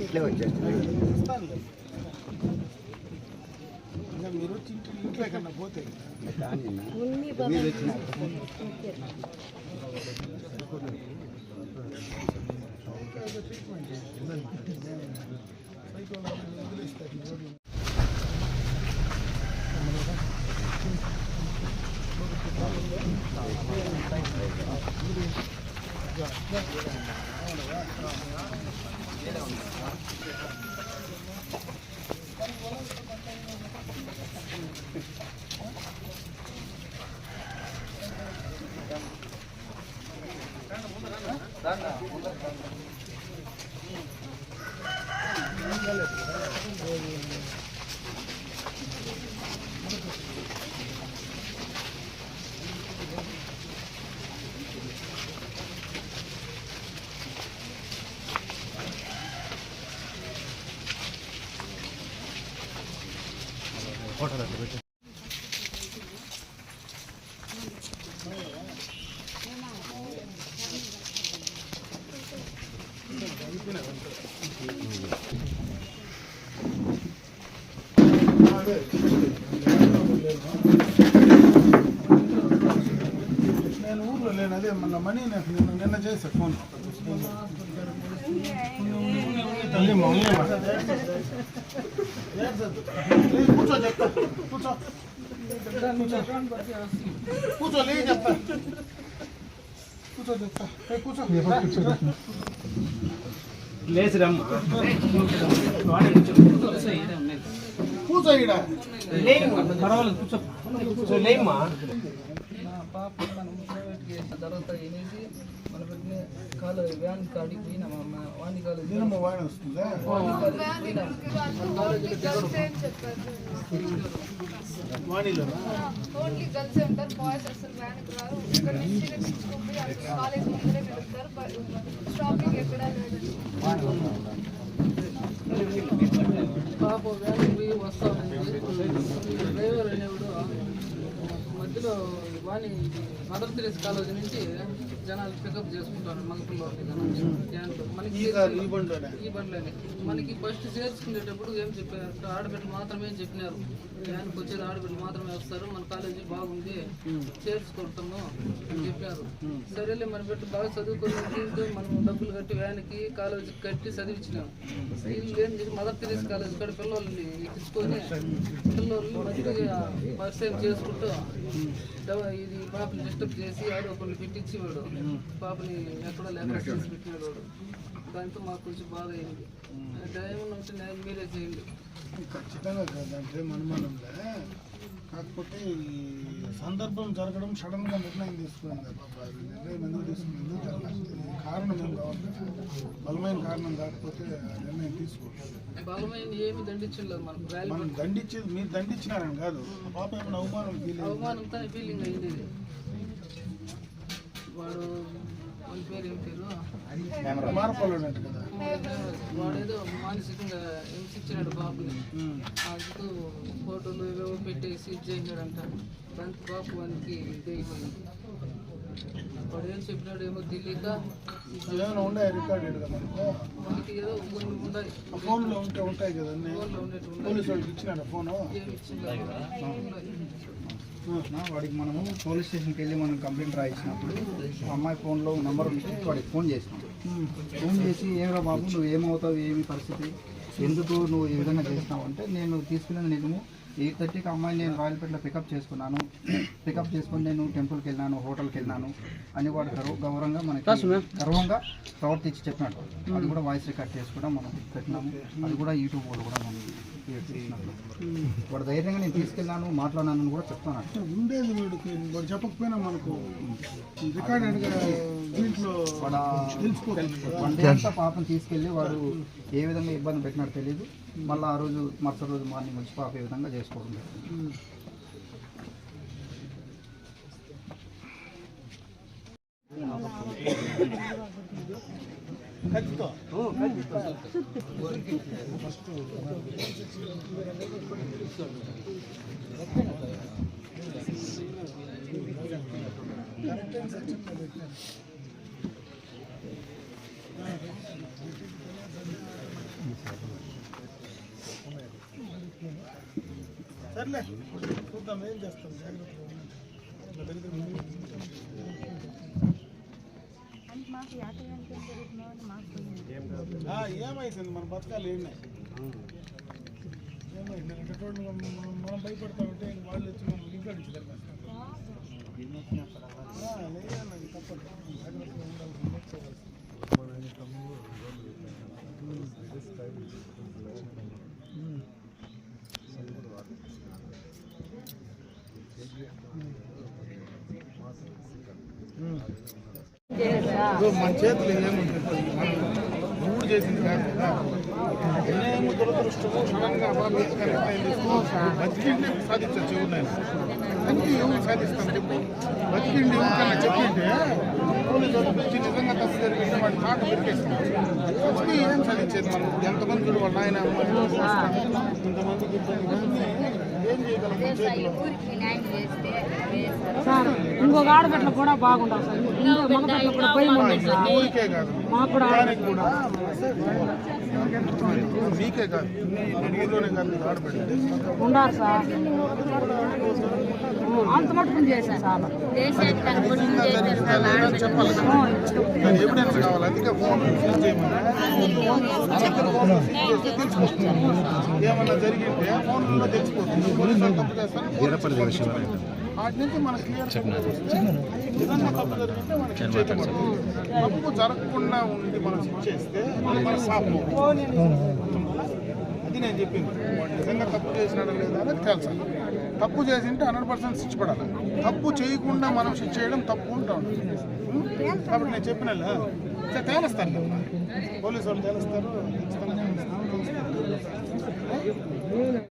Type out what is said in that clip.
ఇట్లే వచ్చేస్తుంది మీరు వచ్చి ఇంటి ఇంట్లో కన్నా పోతే మీరు వచ్చినారు Tanda, tanda, tanda. నేను ఊర్లో లేను అదే మొన్న మనీ నాకు నిన్న నిన్న చేసా ఫోన్. ఉండిమ్మా, ఉండిమ్మా. కూర్చో చెప్తా కూర్చో కూర్చో లే చెప్తా కూర్చో చెప్తా ఏ, కూర్చో కూర్చో కూర్చో ఈడ నా పాప మనం ప్రైవేట్ చేసిన తర్వాత అనేది మన కాలేజీలో జరుగుతుంది వాణిలోనా? ఓన్లీ గర్ల్స్ ఉంటారు బాయ్స్ అసలు వ్యాన్కి రారు. ఇక్కడ నుంచి తెచ్చుకుంటే అక్కడ కాలేజ్ ముందరే వెళ్తారు స్టాపింగ్ ఎక్కడా లేదండి పాప వ్యాన్ పోయి వస్తా ఉంది. డ్రైవర్ అనేవాడు మధ్యలో వాణి మదర్ తెరేస్ కాలేజీ నుంచి జనాలు పికప్ చేసుకుంటారు మగ పిల్లలు మనకి ఈ బండిలోనే? మనకి ఫస్ట్ చేర్చుకునేటప్పుడు ఏం చెప్పారు? ఆడబిడ్డలు మాత్రమే చెప్పినారు. వ్యాన్కి వచ్చేది ఆడబిడ్డలు మాత్రమే వస్తారు మన కాలేజీ బాగుంది చేర్చుకుంటాము అని చెప్పారు. సరేలే మన బిడ్డ బాగా చదువుకుని మనం డబ్బులు కట్టి వ్యాన్కి కాలేజీకి కట్టి చదివించినాం. వీళ్ళు ఏం చేసి మదర్ తెరీస్ కాలేజ్ కూడా పిల్లల్ని ఎక్కించుకొని పిల్లల్ని మంచిగా పరిచయం చేసుకుంటూ ఇది పాపని డిస్టర్బ్ చేసి ఆడో కొన్ని పెట్టించేవాడు. పాపని ఎక్కడో లేకుండా చేసి పెట్టినాడు దాంతో మాకు కొంచెం బాధ అయింది. దయమని ఉంటే నేను మీరే చేయండి. ఖచ్చితంగా కాదు అంటే అనుమానంలే కాకపోతే ఈ సందర్భం జరగడం సడన్గా నిర్ణయం తీసుకుంది పాప. అది నిర్ణయం ఎందుకు కారణం ఏం కావాలి? బలమైన కారణం కాకపోతే నిర్ణయం తీసుకోవాలి బలమైన ఏమి దండించలేదు మనకు. వాల్యూ మనం దండించేది మీరు దండించినారని కాదు. ఆ పాప ఏమైనా అవమానం ఫీల్ అవమానంతో ఫీలింగ్ అయింది. వాడు వాళ్ళ పేరు ఏం పేరు? వాడేదో మానసికంగా హింసించినాడు బాబుని అందుకు ఫోటోలు ఏవేవో పెట్టేసి ఇది చేసినాడంట. దానికి బాబు వానికి ఇదైపోయింది. వాడు ఏం చెప్పినాడు ఏమో తెలియక ఏమైనా ఉన్నాయి రికార్డెడ్ కదా మనకు మనకి ఏదో కొన్ని ఉన్నాయి. ఫోన్లో ఉంటే ఉంటాయి కదా అన్నీ. ఫోన్లో ఉండేటువంటి పోలీసు వాళ్ళకి ఇచ్చినారా ఫోను? ఏమి ఇచ్చిందో వాడికి మనము పోలీస్ స్టేషన్కి వెళ్ళి మనం కంప్లైంట్ రాయించినప్పుడు అమ్మాయి ఫోన్లో నెంబర్ ఉంటే వాడికి ఫోన్ చేసినాం. ఫోన్ చేసి ఏమరా బాబు నువ్వు ఏమవుతావు? ఏమి పరిస్థితి? ఎందుకు నువ్వు ఈ విధంగా చేసినావు? అంటే నేను తీసుకెళ్ళిన నిజము ఎయిట్ థర్టీకి అమ్మాయి నేను రాయలపేటలో పికప్ చేసుకున్నాను. పికప్ చేసుకొని నేను టెంపుల్కి వెళ్ళినాను హోటల్కి వెళ్ళినాను అని వాడు గర్వ గౌరవంగా మనకి గర్వంగా ప్రవర్తించి చెప్పినాడు. అది కూడా వాయిస్ రికార్డ్ చేసి కూడా మనం పెట్టినాము. అది కూడా యూట్యూబ్ వాళ్ళు కూడా మనం వాడు ధైర్యంగా నేను తీసుకెళ్ళాను మాట్లాడినాను కూడా చెప్తున్నాను ఉండేది వీడికి వాడు చెప్పకపోయినా మనకు రికార్డెడ్గా దీంట్లో తెలిసిపోతుంది కదా. వన్ డే అంతా పాపను తీసుకెళ్ళి వాడు ఏ విధంగా ఇబ్బంది పెట్టినాడో తెలియదు మళ్ళీ ఆ రోజు మరుసటి రోజు మార్నింగ్ వచ్చి పాప ఈ విధంగా చేసుకోవడం జరిగింది. ಖಚಿತ సర్లే చూద్దాం ఏం చేస్తాం జాగ్రత్తగా ఏమైంది? మన బతకాలు ఏంటి ఏమైంది? మనం భయపడతా ఉంటే ఇంక వాళ్ళు వచ్చి మనం ఇంట్లో తప్పదు. మన చేతులు ఏముంటుంది? నువ్వు చేసింది కాదు కదా. ఏమో దురదృష్టము సడన్గా బాబు ఎత్తుకొని ఎట్లయింది? బతికింటే సాధించచ్చు ఎవరినైనా బతికి ఎవరు సాధిస్తాం చెప్పు? బతికిండి ఎవరికన్నా చెప్పింటే పోలీసు నిజంగా తప్పు జరిగింది వాడి మాట బతికి ఏం సాధించేది మనం? ఎంతమంది చూడు వాళ్ళ ఆయన ఇంతమందికి ఏం చేయగలం? ఇంకొక ఆడబిడ్డలు కూడా బాగుండాలి సార్. ఊరికే కాదు మాకు కాదు మీ ఊళ్ళోనే కాదు ఆడబెట్టింది ఉండాలి సార్ అంత మటుకు చెప్పాలి ఎవిడెన్స్ కావాలి అందుకే ఫోన్ సీజ్ చేయమని అందరూ ఫోన్ సీజ్ చేస్తే తెలిసిపోతుంది ఏమన్నా జరిగింటే ఫోన్లో తెలిసిపోతుంది వాటి నుంచి మనకు క్లియర్ ఏదన్నా తప్పు జరిగితే మనకి. తప్పు జరగకుండా ఉండి మనం చేస్తే మన అది నేను చెప్పింది. నిజంగా తప్పు చేసినాడా లేదా అనేది తెలుసాలి తప్పు చేసింటే హండ్రెడ్ పర్సెంట్ శిక్ష పడాలి తప్పు చేయకుండా మనం శిక్ష చేయడం తప్పు ఉంటాం కాబట్టి నేను చెప్పిన తేలుస్తాను కదా. పోలీసు వాళ్ళు తేలుస్తారు తేలుస్తారు.